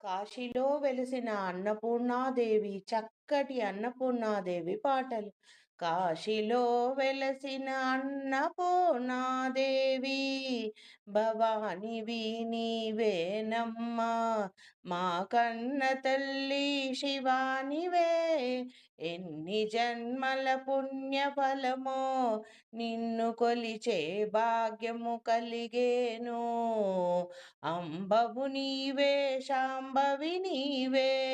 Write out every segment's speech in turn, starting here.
కాశీలో వెలిసిన అన్నపూర్ణాదేవి చక్కటి అన్నపూర్ణాదేవి పాటలు. కాశీలో వెలసిన అన్నపూర్ణాదేవి భవానివి నీవేనమ్మా మా కన్న తల్లి శివానివే. ఎన్ని జన్మల పుణ్య ఫలమో నిన్ను కొలిచే భాగ్యము కలిగేను. అంబవు నీవే శాంభవి నీవే.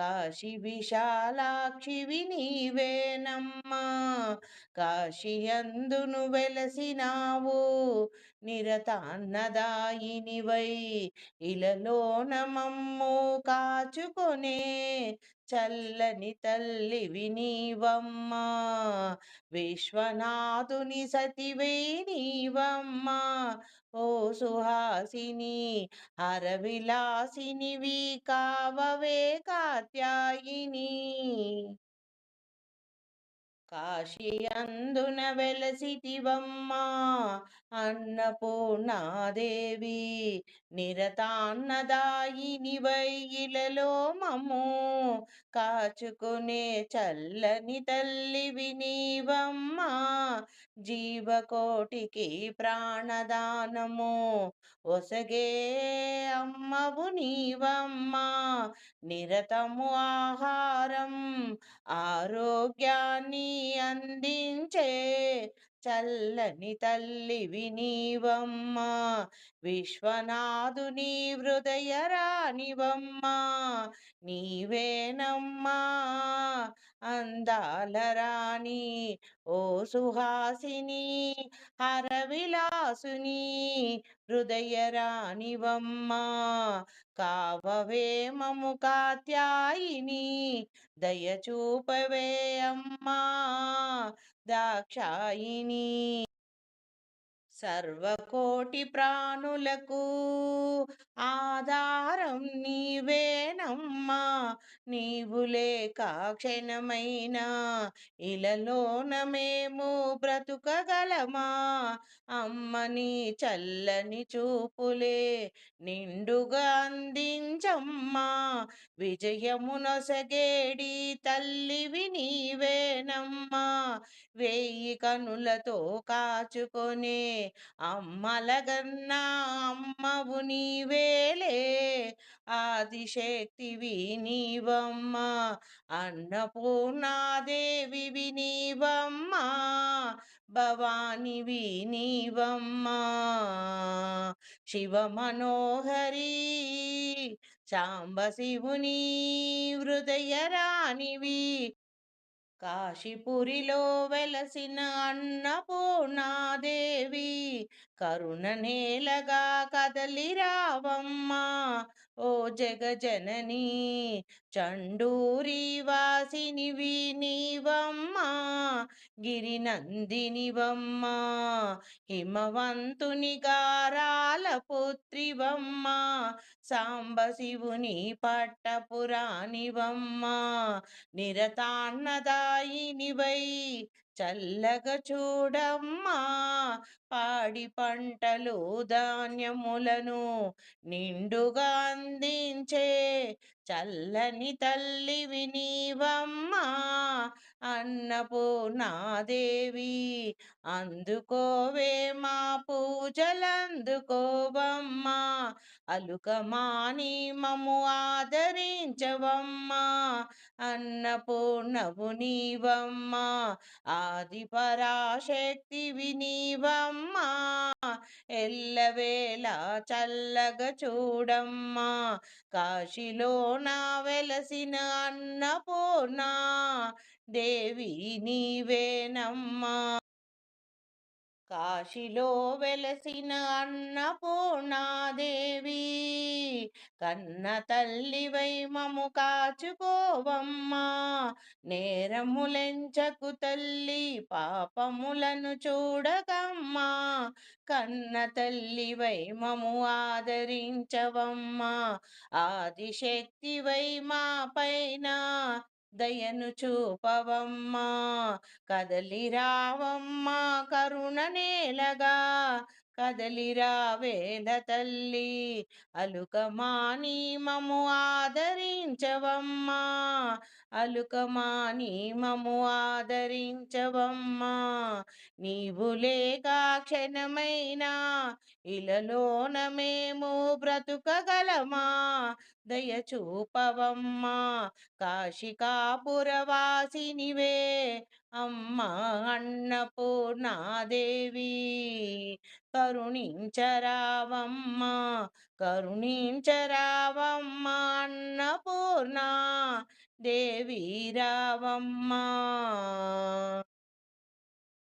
కాశీ విశాలాక్షివి నీవేనమ్మా కాశీ అందును వెలసినావు నిరతాన్నదాయినివై. ఇలలోన మమ్ము కాచుకొనే చల్లని తల్లి వినీవమ్మా. విశ్వనాథుని సతివే నీవమ్మా ఓ సుహాసిని హరవిలాసినివి కావవే కాత్యాయిని. కాశీ అందున వెలసితివమ్మా అన్నపూర్ణాదేవి నిరతాన్నదాయిని వైయిలలో మము కాచుకునే చల్లని తల్లి వినీవమ్మా జీవకోటికి ప్రాణదానము ఒసగే అమ్మవు నీవమ్మా నిరతము ఆహారం ఆరోగ్యాన్ని అందించే చల్లని తల్లి వినీవమ్మా విశ్వనాథుని హృదయ రానివమ్మా నీవేనమ్మా అందాల రాణి ఓ సుహాసిని హరవిలాసుని హృదయ రాణివమ్మా కావవే మము కాత్యాయిని దయచూపవే అమ్మా. దాక్షాయిని సర్వకోటి ప్రాణులకు ఆధారం నీవేనమ్మా. నీవు లేక క్షణమైన ఇలలోన మేము బ్రతుకగలమా? అమ్మని చల్లని చూపులే నిండుగా అందించమ్మా. విజయమునొసగేడి తల్లివి నీవేనమ్మా. వేయి కనులతో కాచుకొనే అమ్మలగన్నా అమ్మవు నీవేలే ఆదిశక్తివి నీవమ్మా అన్నపూర్ణాదేవి నీవమ్మా భవానివి నీవమ్మా శివ మనోహరి సాంబ శివుని హృదయ రాణివి కాశీపురిలో వెలసిన అన్నపూర్ణాదేవి కరుణ నేలగా కదలి రావమ్మా. ఓ జగజనని చండూరి వాసినివి నీవమ్మా గిరినందినివమ్మా హిమవంతుని గారాల పుత్రివమ్మా. సాంబశివుని పట్టపురాణివమ్మా నిరతాన్నదాయినివై చల్లగ చూడమ్మా పాడి పంటలు ధాన్యములను నిండుగా అందించే చల్లని తల్లి వినీవమ్మా అన్నపూర్ణాదేవి అందుకోవే మా పూజలందుకోవమ్మా అలుకమాని మము ఆదరించవమ్మా. అన్నపూర్ణవు నీవమ్మా. ఆది పరాశక్తి వినీవమ్మా. ఎల్లవేళ చల్లగ చూడమ్మా. కాశీలో నా వెలసిన అన్నపూర్ణ. దేవి నీవేనమ్మా. కాశీలో వెలసిన అన్నపూర్ణాదేవి కన్న తల్లివై మము కాచుకోవమ్మా. నేరములెంచకు తల్లి పాపములను చూడకమ్మా. కన్న తల్లివై మము ఆదరించవమ్మా. ఆదిశక్తివై మా పైన దయను చూపవమ్మా కదలి రావమ్మా కరుణ నేలగా కదలిరా తల్లి అలుకమాని మము ఆదరించవమ్మా అలుకమాని మము ఆదరించవమ్మా. నీవు లేక క్షణమైనా ఇలలోన మేము బ్రతుకగలమా? దయచూపవమ్మా. కాశికాపురవాసినివే అమ్మా అన్నపూర్ణాదేవి కరుణించరావమ్మా కరుణించరావమ్మా అన్నపూర్ణ దేవి రావమ్మా.